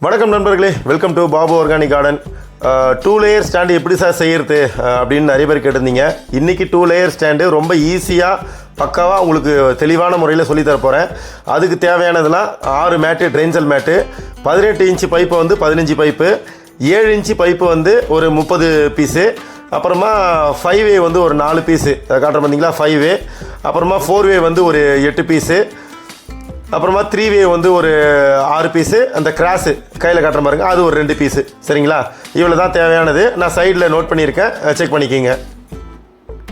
வணக்கம் நண்பர்களே welcome to Babu organic garden two layer stand எப்படி சார் செய்யறது அப்படின்னு நிறைய பேர் கேட்டிருந்தீங்க. இன்றைக்கி டூ லேயர் ஸ்டாண்டு ரொம்ப ஈஸியாக பக்காவாக உங்களுக்கு தெளிவான முறையில் சொல்லித் போகிறேன் அதுக்கு தேவையானதெல்லாம் ஆறு மேட்டு ட்ரெயின்சல் மேட்டு பதினெட்டு இன்ச்சு பைப்பு வந்து பதினஞ்சு பைப்பு ஏழு இன்ச்சு பைப்பு வந்து ஒரு முப்பது பீஸு அப்புறமா ஃபைவ் வே வந்து ஒரு நாலு பீஸு காட்டுற பார்த்தீங்களா ஃபைவ் வே அப்புறமா ஃபோர் வே வந்து ஒரு எட்டு பீஸு அப்புறமா த்ரீ வே வந்து ஒரு ஆறு பீஸு அந்த கிராஸு கையில் கட்டுற பாருங்க அது ஒரு ரெண்டு பீஸு சரிங்களா? இவ்வளோ தான் தேவையானது. நான் சைடில் நோட் பண்ணியிருக்கேன். செக் பண்ணிக்கிங்க.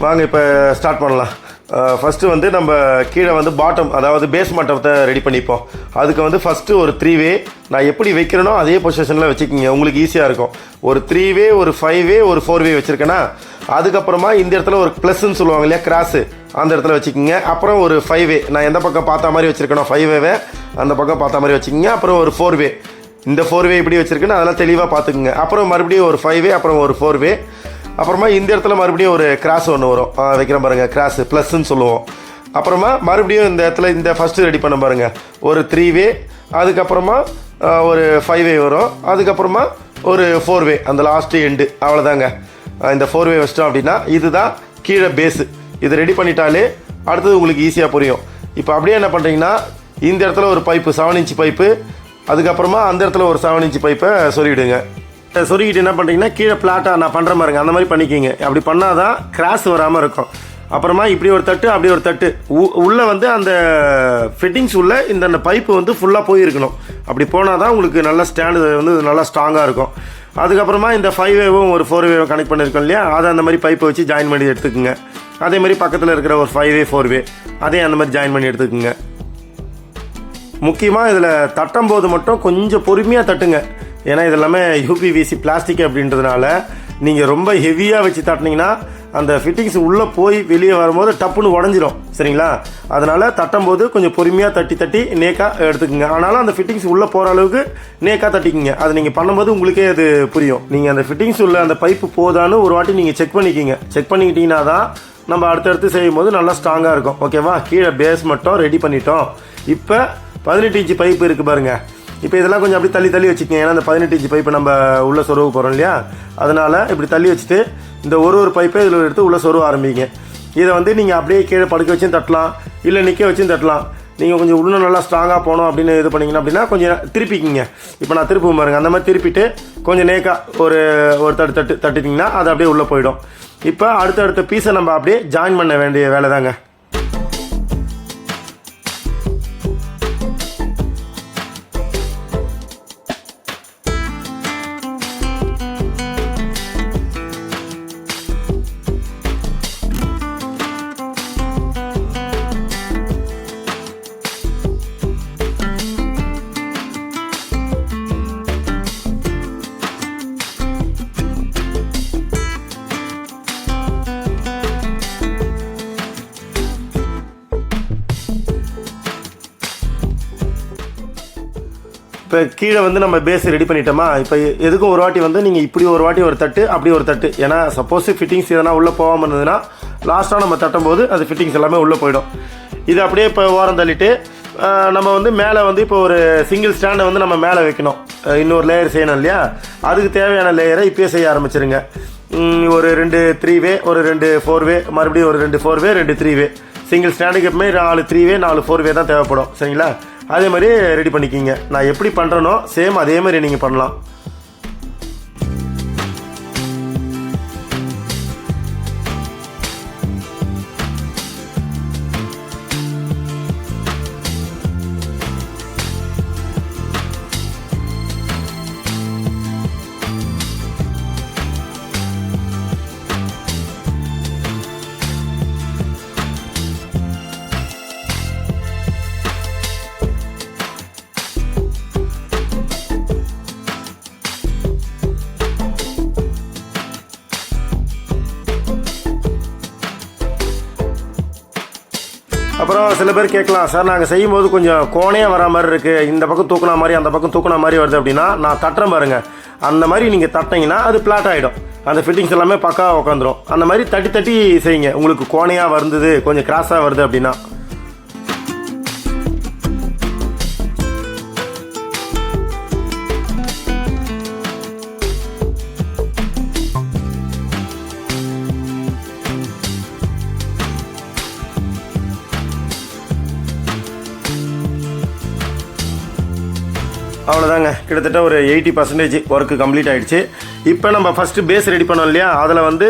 வாங்க இப்போ ஸ்டார்ட் பண்ணலாம். ஃபஸ்ட்டு வந்து நம்ம கீழே வந்து பாட்டம் அதாவது பேஸ் மட்டத்தை ரெடி பண்ணிப்போம். அதுக்கு வந்து ஃபஸ்ட்டு ஒரு த்ரீ வே நான் எப்படி வைக்கிறேனோ அதே பொசிஷனில் வச்சுக்கிங்க. உங்களுக்கு ஈஸியாக இருக்கும். ஒரு த்ரீ வே ஒரு ஃபைவ் வே ஒரு ஃபோர் வே வச்சுருக்கேன்னா அதுக்கப்புறமா இந்த இடத்துல ஒரு ப்ளஸ்ன்னு சொல்லுவாங்க இல்லையா கிராஸு அந்த இடத்துல வச்சுக்கோங்க. அப்புறம் ஒரு ஃபைவ் வே நான் எந்த பக்கம் பார்த்த மாதிரி வச்சுருக்கேனோ ஃபைவ் வேவை அந்த பக்கம் பார்த்த மாதிரி வச்சுக்கோங்க. அப்புறம் ஒரு ஃபோர் வே. இந்த ஃபோர் வே இப்படி வச்சுருக்குன்னு அதெல்லாம் தெளிவாக பார்த்துக்குங்க. அப்புறம் மறுபடியும் ஒரு ஃபைவ் வே அப்புறம் ஒரு ஃபோர் வே. அப்புறமா இந்த இடத்துல மறுபடியும் ஒரு கிராஸ் ஒன்று வரும். வைக்கிறேன் பாருங்கள் கிராஸ் ப்ளஸ்ன்னு சொல்லுவோம். அப்புறமா மறுபடியும் இந்த இடத்துல இந்த ஃபஸ்ட்டு ரெடி பண்ண பாருங்கள் ஒரு த்ரீ வே. அதுக்கப்புறமா ஒரு ஃபைவ் வே வரும். அதுக்கப்புறமா ஒரு ஃபோர் வே. அந்த லாஸ்ட்டு எண்டு அவ்வளோதாங்க இந்த ஃபோர் வே வச்சிட்டோம் அப்படின்னா இதுதான் கீழே பேஸு இது ரெடி பண்ணிட்டாலே அடுத்தது உங்களுக்கு ஈஸியாக புரியும். இப்போ அப்படியே என்ன பண்ணுறீங்கன்னா இந்த இடத்துல ஒரு பைப்பு செவன் இன்ச் பைப்பு அதுக்கப்புறமா அந்த இடத்துல ஒரு செவன் இன்ச் பைப்பை சொல்லிவிடுங்க சொருகிட்டு என்ன பண்ணுறீங்கன்னா கீழே பிளாட்டாக நான் பண்ணுற மாதிரிங்க அந்த மாதிரி பண்ணிக்கிங்க. அப்படி பண்ணால் தான் கிராஸ் வராமல் இருக்கும். அப்புறமா இப்படி ஒரு தட்டு அப்படி ஒரு தட்டு. உ- உள்ளே வந்து அந்த ஃபிட்டிங்ஸ் உள்ள இந்த பைப்பு வந்து ஃபுல்லாக போயிருக்கணும். அப்படி போனால் தான் உங்களுக்கு நல்ல ஸ்டாண்டு வந்து நல்லா ஸ்ட்ராங்காக இருக்கும். அதுக்கப்புறமா இந்த ஃபைவ் வேவும் ஒரு ஃபோர் வேவும் கனெக்ட் பண்ணியிருக்கோம் இல்லையா? அதை அந்த மாதிரி பைப்பை வச்சு ஜாயின் பண்ணி எடுத்துக்குங்க. அதே மாதிரி பக்கத்தில் இருக்கிற ஒரு ஃபைவ் வே ஃபோர் வே அதையும் அந்த மாதிரி ஜாயின் பண்ணி எடுத்துக்குங்க. முக்கியமாக இதில் தட்டும் போது மட்டும் கொஞ்சம் பொறுமையாக தட்டுங்க. ஏன்னா இது எல்லாமே யூபிவிசி பிளாஸ்டிக் அப்படின்றதுனால நீங்கள் ரொம்ப ஹெவியாக வச்சு தட்டினீங்கன்னா அந்த ஃபிட்டிங்ஸ் உள்ளே போய் வெளியே வரும்போது டப்புன்னு உடஞ்சிரும். சரிங்களா? அதனால் தட்டும்போது கொஞ்சம் பொறுமையாக தட்டி தட்டி நேக்காக எடுத்துக்கோங்க. ஆனாலும் அந்த ஃபிட்டிங்ஸ் உள்ளே போகிற அளவுக்கு நேக்காக தட்டிக்கிங்க. அது நீங்கள் பண்ணும்போது உங்களுக்கே அது புரியும். நீங்கள் அந்த ஃபிட்டிங்ஸ் உள்ள அந்த பைப்பு போதான்னு ஒரு வாட்டி நீங்கள் செக் பண்ணிக்கிங்க. செக் பண்ணிக்கிட்டீங்கன்னா தான் நம்ம அடுத்தடுத்து செய்யும் போது நல்லா ஸ்ட்ராங்காக இருக்கும். ஓகேவா கீழே பேஸ் மட்டும் ரெடி பண்ணிட்டோம். இப்போ பதினெட்டு இன்ச்சு பைப்பு இருக்குது பாருங்கள் இப்போ இதெல்லாம் கொஞ்சம் அப்படி தள்ளி தள்ளி வச்சுக்கோங்க. ஏன்னா அந்த பதினெட்டு இன்ச்சு பைப்பை நம்ம உள்ள சொருக போகிறோம் இல்லையா? அதனால் இப்படி தள்ளி வச்சுட்டு இந்த ஒரு ஒரு பைப்பை இதில் எடுத்து உள்ள சொருவ ஆரம்பிங்க. இதை வந்து நீங்கள் அப்படியே கீழே படுக்க வச்சும் தட்டலாம். இல்லை நிற்க வச்சும் தட்டலாம். நீங்கள் கொஞ்சம் இன்னும் நல்லா ஸ்ட்ராங்காக போகணும் அப்படின்னு இது பண்ணீங்கன்னா அப்படின்னா கொஞ்சம் திருப்பிக்கிங்க. இப்போ நான் திருப்பி பாருங்க. அந்த மாதிரி திருப்பிட்டு கொஞ்சம் நேக்காக ஒரு ஒரு தட்டு தட்டு தட்டுட்டிங்கன்னா அது அப்படியே உள்ளே போயிடும். இப்போ அடுத்தடுத்த பீஸை நம்ம அப்படியே ஜாயின் பண்ண வேண்டிய வேலை தாங்க இப்போ கீழே வந்து நம்ம பேஸ் ரெடி பண்ணிட்டோமா? இப்போ எதுக்கும் ஒரு வாட்டி வந்து நீங்கள் இப்படி ஒரு வாட்டி ஒரு தட்டு அப்படி ஒரு தட்டு? ஏன்னா சப்போஸ் ஃபிட்டிங்ஸ் எதனா உள்ளே போகாமல் இருந்ததுன்னா லாஸ்ட்டாக நம்ம தட்டும்போது அது ஃபிட்டிங்ஸ் எல்லாமே உள்ளே போயிடும். இது அப்படியே இப்போ ஓரம் தள்ளிட்டு நம்ம வந்து மேலே வந்து இப்போ ஒரு சிங்கிள் ஸ்டாண்டை வந்து நம்ம மேலே வைக்கணும். இன்னொரு லேயர் செய்யணும் இல்லையா? அதுக்கு தேவையான லேயரை இப்போயே செய்ய ஆரம்பிச்சிருங்க. ஒரு ரெண்டு த்ரீ வே ஒரு ரெண்டு ஃபோர் வே மறுபடியும் ஒரு ரெண்டு ஃபோர் வே ரெண்டு த்ரீ வே சிங்கிள் ஸ்டாண்டுக்கு எப்பவுமே நாலு த்ரீ வே நாலு ஃபோர் வே தான் தேவைப்படும். சரிங்களா? அதே மாதிரி ரெடி பண்ணிக்கிங்க. நான் எப்படி பண்ணுறேனோ சேம் அதே மாதிரி நீங்கள் பண்ணலாம். அப்புறம் சில பேர் கேட்கலாம். சார் நாங்கள் செய்யும்போது கொஞ்சம் கோணையாக வர மாதிரி இருக்குது இந்த பக்கம் தூக்குனா மாதிரி அந்த பக்கம் தூக்குன மாதிரி வருது அப்படின்னா நான் தட்டுறேன் பாருங்க. அந்த மாதிரி நீங்கள் தட்டிங்கன்னா அது பிளாட் ஆகிடும் அந்த ஃபிட்டிங்ஸ் எல்லாமே பக்காவாக உட்காந்துரும் அந்த மாதிரி தட்டி தட்டி செய்யுங்க. உங்களுக்கு கோணையாக வருந்தது கொஞ்சம் கிராஸாக வருது அப்படின்னா. அவ்வளோதாங்க கிட்டத்தட்ட ஒரு எயிட்டி பர்சன்டேஜ் ஒர்க்கு கம்ப்ளீட் ஆகிடுச்சு இப்போ நம்ம ஃபஸ்ட்டு பேஸ் ரெடி பண்ணோம் இல்லையா? அதில் வந்து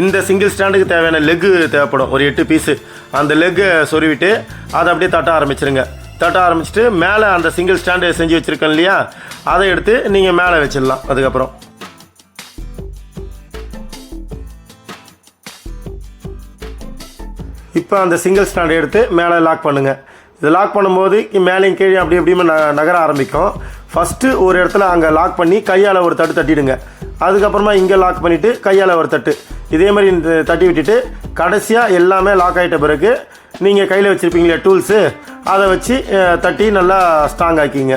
இந்த சிங்கிள் ஸ்டாண்டுக்கு தேவையான லெக்கு தேவைப்படும். ஒரு எட்டு பீஸு அந்த லெக்கை சொருவிட்டு அதை அப்படியே தட்ட ஆரம்பிச்சிருங்க. தட்ட ஆரம்பிச்சிட்டு மேலே அந்த சிங்கிள் ஸ்டாண்டு செஞ்சு வச்சுருக்கேன் இல்லையா? அதை எடுத்து நீங்கள் மேலே வச்சிடலாம். அதுக்கப்புறம். இப்போ அந்த சிங்கிள் ஸ்டாண்டை எடுத்து மேலே லாக் பண்ணுங்கள் இது லாக் பண்ணும்போது மேலேயும் கீழே அப்படி எப்படியுமே ந நகர ஆரம்பிக்கும். ஃபஸ்ட்டு ஒரு இடத்துல அங்கே லாக் பண்ணி கையால் ஒரு தட்டு தட்டிடுங்க. அதுக்கப்புறமா இங்கே லாக் பண்ணிவிட்டு கையால் ஒரு தட்டு. இதே மாதிரி இந்த தட்டி விட்டுட்டு கடைசியாக எல்லாமே லாக் ஆகிட்ட பிறகு நீங்கள் கையில் வச்சுருப்பீங்களே டூல்ஸு அதை வச்சு தட்டி நல்லா ஸ்ட்ராங் ஆக்கிங்க.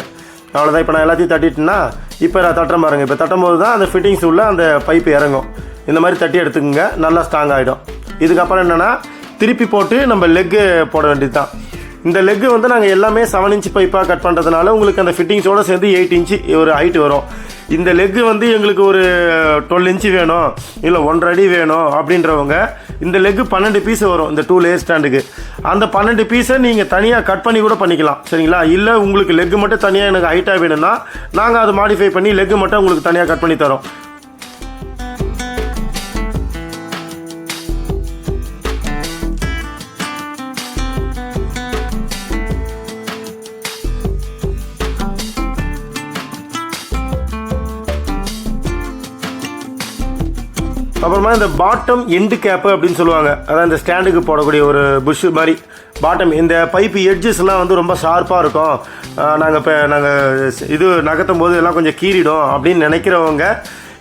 அவ்வளோதான் இப்போ நான் எல்லாத்தையும் தட்டிட்டேன்னா இப்போ நான் தட்டுறேன் பாருங்க. இப்போ தட்டும் போது தான் அந்த ஃபிட்டிங்ஸ் உள்ள அந்த பைப்பு இறங்கும். இந்த மாதிரி தட்டி எடுத்துக்கோங்க. நல்லா ஸ்ட்ராங் ஆகிடும் இதுக்கப்புறம் என்னென்னா திருப்பி போட்டு நம்ம லெக்கு போட வேண்டியது தான் இந்த லெக்கு வந்து நாங்கள் எல்லாமே செவன் இன்ச் பைப்பாக கட் பண்ணுறதுனால உங்களுக்கு அந்த ஃபிட்டிங்ஸோடு சேர்ந்து எயிட் இன்ச்சு ஒரு ஹைட் வரும். இந்த லெக்கு வந்து எங்களுக்கு ஒரு டுவெல் இன்ச்சு வேணும் இல்லை ஒன்றரை அடி வேணும் அப்படின்றவங்க இந்த லெக்கு பன்னெண்டு பீஸ் வரும் இந்த டூ லேயர் ஸ்டாண்டுக்கு அந்த பன்னெண்டு பீஸை நீங்கள் தனியாக கட் பண்ணி கூட பண்ணிக்கலாம் சரிங்களா? இல்லை உங்களுக்கு லெக்கு மட்டும் தனியாக எனக்கு ஹைட்டாக வேணும்னா நாங்கள் அதை மாடிஃபை பண்ணி லெக்கு மட்டும் உங்களுக்கு தனியாக கட் பண்ணி தரோம். அப்புறமா இந்த பாட்டம் எண்டு கேப்பு அப்படின்னு சொல்லுவாங்க. அதான் இந்த ஸ்டாண்டுக்கு போடக்கூடிய ஒரு புஷ் மாதிரி. பாட்டம் இந்த பைப்பு எட்ஜஸ்லாம் வந்து ரொம்ப ஷார்ப்பாக இருக்கும். நாங்கள் இப்போ நாங்கள் இது நகர்த்தும் போது எல்லாம் கொஞ்சம் கீறிடும் அப்படின்னு நினைக்கிறவங்க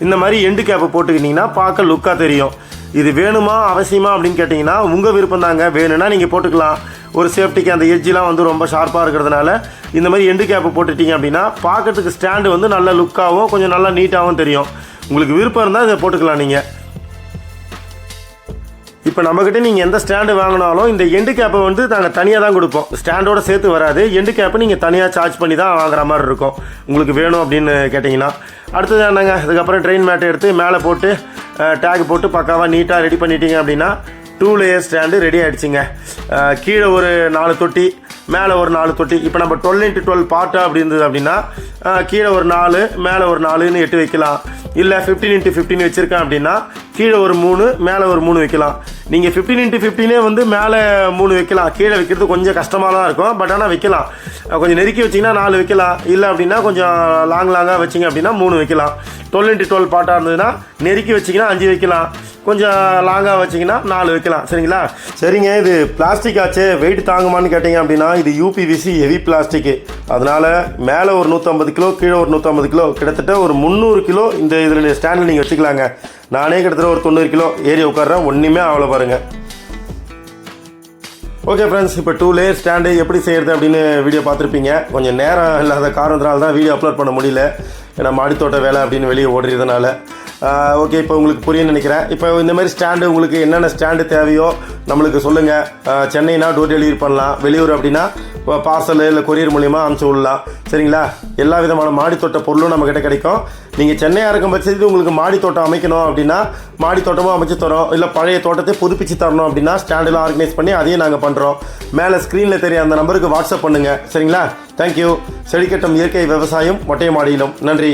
இந்த மாதிரி எண்டு கேப்பு போட்டுக்கிட்டிங்கன்னா பார்க்க லுக்காக தெரியும். இது வேணுமா அவசியமா அப்படின்னு கேட்டிங்கன்னா உங்கள் விருப்பம் தாங்க. வேணும்னா நீங்கள் போட்டுக்கலாம். ஒரு சேஃப்டிக்கு அந்த எட்ஜெலாம் வந்து ரொம்ப ஷார்ப்பாக இருக்கிறதுனால இந்த மாதிரி எண்டு கேப்பு போட்டுட்டீங்க அப்படின்னா பார்க்கறதுக்கு ஸ்டாண்டு வந்து நல்ல லுக்காகவும் கொஞ்சம் நல்லா நீட்டாகவும் தெரியும். உங்களுக்கு விருப்பம் இருந்தால் இதை போட்டுக்கலாம் நீங்கள் இப்போ நம்மக்கிட்ட நீங்கள் எந்த ஸ்டாண்டு வாங்கினாலும் இந்த எண்டு கேப்பை வந்து நாங்கள் தனியாக தான் கொடுப்போம். ஸ்டாண்டோட சேர்த்து வராது. எண்டு கேப்பை நீங்கள் தனியாக சார்ஜ் பண்ணி தான் வாங்குற மாதிரி இருக்கும். உங்களுக்கு வேணும் அப்படின்னு கேட்டிங்கன்னா. அடுத்தது என்னங்க? இதுக்கப்புறம் ட்ரெயின் மேட்டை எடுத்து மேலே போட்டு டேக் போட்டு பக்காவாக நீட்டாக ரெடி பண்ணிட்டீங்க அப்படின்னா டூ லேயர் ஸ்டாண்டு ரெடி ஆகிடுச்சிங்க கீழே ஒரு நாலு தொட்டி மேலே ஒரு நாலு தொட்டி. இப்போ நம்ம டுவெல் இன்ட்டு டுவெல் பார்ட்டா அப்படி இருந்தது அப்படின்னா கீழே ஒரு நாலு மேலே ஒரு நாலுன்னு எட்டு வைக்கலாம். இல்லை ஃபிஃப்டீன் இன்ட்டு ஃபிஃப்டின் வச்சுருக்கேன் அப்படின்னா கீழே ஒரு மூணு மேலே ஒரு மூணு வைக்கலாம். நீங்கள் ஃபிஃப்டீன் இன்ட்டு ஃபிஃப்டினே வந்து மேலே மூணு வைக்கலாம். கீழே வைக்கிறது கொஞ்சம் கஷ்டமாக தான் இருக்கும். பட் ஆனால் வைக்கலாம். கொஞ்சம் நெருக்கி வச்சிங்கன்னா நாலு வைக்கலாம். இல்லை அப்படின்னா கொஞ்சம் லாங் லாங்காக வச்சிங்க அப்படின்னா மூணு வைக்கலாம். டுவெல் இன்ட்டு டுவெல் பாட்டாக இருந்ததுன்னா நெருக்கி வச்சிங்கன்னா அஞ்சு வைக்கலாம். கொஞ்சம் லாங்காக வச்சிங்கன்னா நாலு வைக்கலாம். சரிங்களா? சரிங்க. இது பிளாஸ்டிக் ஆச்சு? வெயிட் தாங்குமான்னு கேட்டிங்க அப்படின்னா இது யூபிவிசி ஹெவி பிளாஸ்டிக்கு அதனால் மேலே ஒரு நூற்றம்பது கிலோ கீழே ஒரு நூற்றம்பது கிலோ. கிட்டத்தட்ட ஒரு முந்நூறு கிலோ இந்த இதில் ஸ்டாண்டில் நீங்கள் வச்சுக்கலாங்க. நானே கிட்டத்தட்ட ஒரு தொண்ணூறு கிலோ ஏறி உட்காடுறேன் ஒன்றுமே அவ்வளோ பாருங்கள் ஓகே ஃப்ரெண்ட்ஸ் இப்போ டூ லேயர் ஸ்டாண்டு எப்படி செய்கிறது அப்படின்னு வீடியோ பார்த்துருப்பீங்க. கொஞ்சம் நேரம் இல்லாத காரணத்தினால தான் வீடியோ அப்லோட் பண்ண முடியல. ஏன்னா மாடித்தோட்ட வேலை அப்படின்னு வெளியே ஓடுறதுனால. ஓகே இப்போ உங்களுக்கு புரியும்னு நினைக்கிறேன். இப்போ இந்த மாதிரி ஸ்டாண்டு உங்களுக்கு என்னென்ன ஸ்டாண்டு தேவையோ நம்மளுக்கு சொல்லுங்கள் சென்னைனா டோர் டெலிவரி பண்ணலாம். வெளியூர் அப்படின்னா பார்சல் இல்லை கொரியர் மூலியமாக அனுப்பிச்சி விடலாம். சரிங்களா? எல்லா விதமான மாடித்தோட்ட பொருளும் நம்மக்கிட்ட கிடைக்கும். நீங்கள் சென்னையாக இருக்கும் பட்சத்துக்கு உங்களுக்கு மாடி தோட்டம் அமைக்கணும் அப்படின்னா மாடி தோட்டமும் அமைச்சு தரோம். இல்லை பழைய தோட்டத்தை புதுப்பிச்சு தரணும் அப்படின்னா ஸ்டாண்டில் ஆர்கனைஸ் பண்ணி அதையும் நாங்கள் பண்ணுறோம் மேலே ஸ்க்ரீனில் தெரிய அந்த நம்பருக்கு வாட்ஸ்அப் பண்ணுங்கள் சரிங்களா? தேங்க்யூ செடிக்கட்டும் இயற்கை விவசாயம் மொட்டை மாடியிலும். நன்றி.